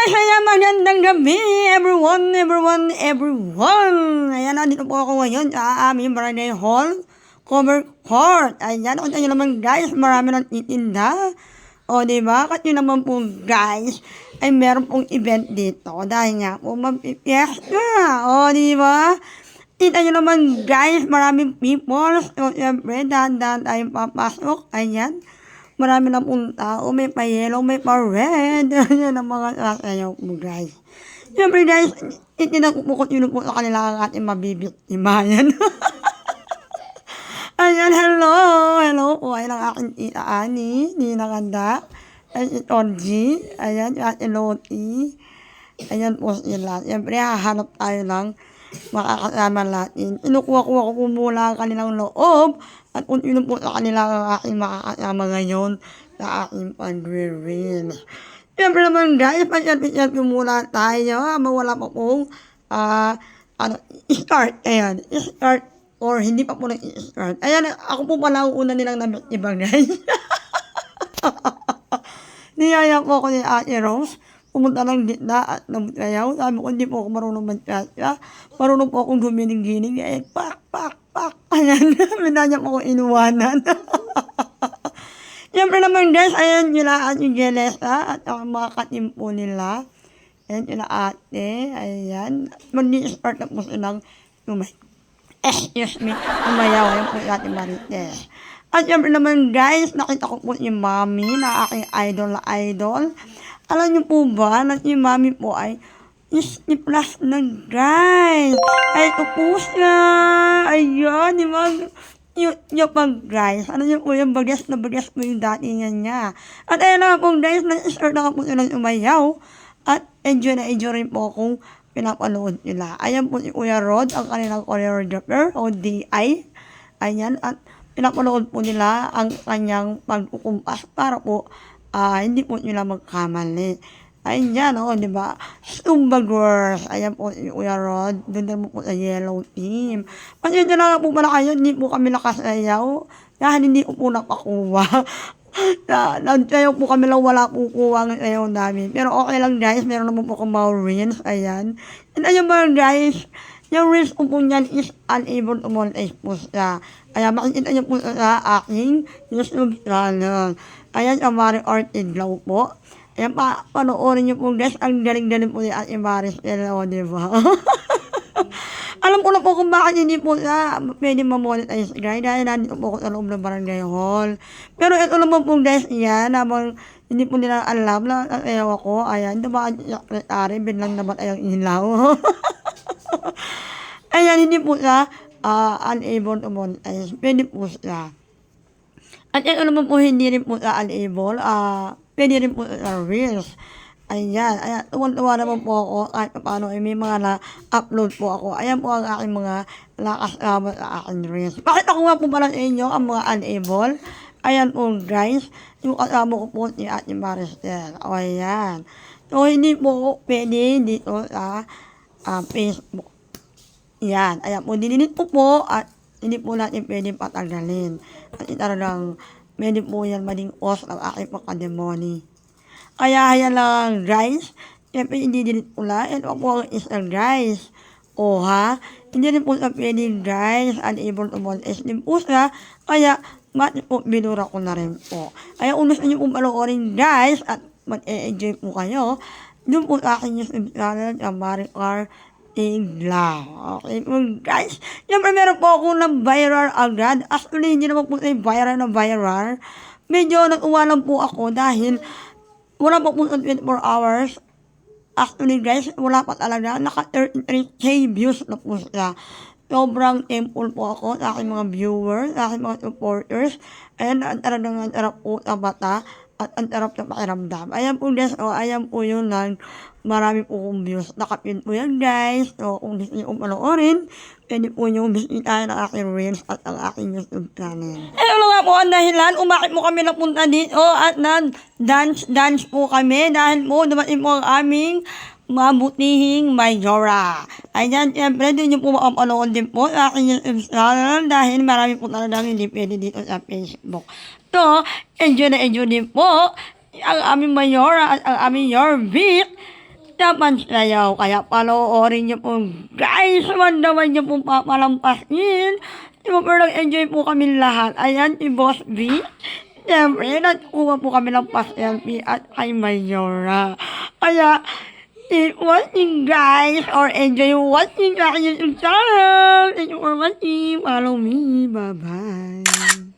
guys! Ayan, magandang gabi everyone, everyone, everyone! Ayan, nandito po ako ngayon sa aming barangay hall, cover court. Ayan, kung nyo naman guys, marami nang titinda. O, di ba? Kasi naman po guys, ay meron pong event dito. Dahil nga po, magpipiesta. O, di ba? Kita nyo naman guys, maraming people. So, siyempre, dahan-dahan tayong papasok. Ayan. Marami na pong tao. May pa yellow, may pa red. Yan ang mga sasayaw mo guys. Siyempre guys, itinagpukot yun po sa kanila ang ating mabibiktima. Yan. Ayan, hello. Hello po. Ayan ang aking tita Ani. Nina Ganda. Ayan si Torji. Ayan, si ate Loti. Ayan po sila. Siyempre, hahanap tayo ng makakasama natin. Inukuha-kuha ko po muna ang kanilang loob at yun po sa kanila ang aking makakasama ngayon sa aking pag-reveal. Siyempre naman guys, pasyat-pasyat ko muna tayo habang wala pa pong ah, ano, start. Ayan, start or hindi pa po nag-start. Ayan, ako po pala ang una nilang namit ibang guys. Niyaya po ako ni Ate Rose. Pumunta ng gitna at nagtayaw. Sabi ko, hindi po ako marunong mag-tsa Marunong po akong gumiling-giling. Eh, pak, pak, pak. Ayan, minanya po ako inuwanan. Siyempre naman guys, ayan nila at yung Jelesa at ang mga katim po nila. Ayan sila ate, ayan. Mag-start na po silang umay. Excuse me, umayaw. Ayan po yung ate Marites. At siyempre naman guys, nakita ko po yung mami na aking idol na idol. Alam niyo po ba na si mami po ay is ni plus na guys. Ay, ito po siya. Ayan, di ba? Yung, yung pag guys, ano yung po yung bagas na bagas po yung dati niya niya. At ayun na po guys, na-start na po silang umayaw. At enjoy na enjoy rin po kung pinapanood nila. Ayan po si Kuya Rod, ang kanilang choreographer o DI. Ayan, at pinapanood po nila ang kanyang pagkukumpas para po ah hindi po nila magkamali. Ayun yan, oh, di ba? Zumba Girls. Ayan po, si Kuya Rod. Doon din po sa yellow team. Pasensya na po pala kayo, hindi po kami nakasayaw. Dahil hindi ko po napakuha. na, nagsayaw po kami lang, wala po kuha ng sayaw namin. Pero okay lang guys, meron naman po akong mga. Ayan. And ayun mga guys, yung wins ko po niyan is unable to monetize po siya. Kaya makikita niyo po sa aking YouTube channel. Ayan, ang Mari Ortiglaw po. Ayan pa, panoorin niyo po guys, ang galing-galing po ni Ate Maris Hello, di ba? Alam ko na po kung bakit hindi po sa pwede mamonetize guys dahil nandito po ako sa loob ng barangay hall. Pero ito naman po guys, yan, habang hindi po nila alam na ayaw ako, ayan, dumaan yung binlang naman ayang ilaw. ayan, hindi po siya ah, unable to monetize. Pwede po siya. At ito naman po hindi rin po sa unable, ah, pwede rin po sa reels. Ayan, ayan, tuwan-tuwa naman po ako kahit paano ay may mga na-upload po ako. Ayan po ang aking mga nakasama sa aking reels. Bakit ako nga po pala sa inyo ang mga unable? Ayan po guys, yung kasama ko po si Ate Maricel. O ayan. So hindi po pwede dito sa ah, Facebook. Yan, ayan po, dinilit ko po at hindi po natin pwede patanggalin. Kasi talagang pwede po yan maging os ng aking pagkademoni. Kaya yan lang guys, siyempre hindi din po lang, ito po ang isang guys. O ha, hindi rin po sa pwede guys, unable to monetize din po siya, kaya mati po binura ko na rin po. Kaya kung gusto niyo po panoorin guys, at mag-e-enjoy po kayo, doon po sa akin yung channel, ang Maricar Tigla. Okay po guys. Siyempre meron po ako ng viral agad. Actually, hindi naman po tayo viral na viral. Medyo nag-uwalan po ako dahil wala po po sa 24 hours. Actually guys, wala pa talaga. Naka 33k views na po siya. Sobrang thankful po ako sa aking mga viewers, sa aking mga supporters. Ayan, ang talagang ang po sa bata at ang sarap sa pakiramdam. Ayan po guys, o ayan po yun lang. Marami po kong views. Nakapin po yan guys. So kung gusto nyo panoorin, pwede po nyo bisita ng aking reels at ang aking YouTube channel. Eh, ano nga po ang dahilan? Umakit mo kami napunta dito at nag-dance-dance po kami dahil po dumating po ang aming mabutihing Mayora. Ayan, siyempre, din nyo po makapanood din po sa aking channel dahil marami po talagang hindi pwede dito sa Facebook. So, enjoy na enjoy din po ang aming Mayora at ang aming Yorvik naman sayaw. Kaya panoorin niyo po, guys, man naman niyo po papalampasin. Super nag-enjoy po kami lahat. Ayan, si Boss B. Siyempre, nagkuha po kami ng pa-selfie at kay Mayora. Kaya, keep watching guys or enjoy watching aking YouTube channel. Thank you for watching. Follow me. Bye-bye.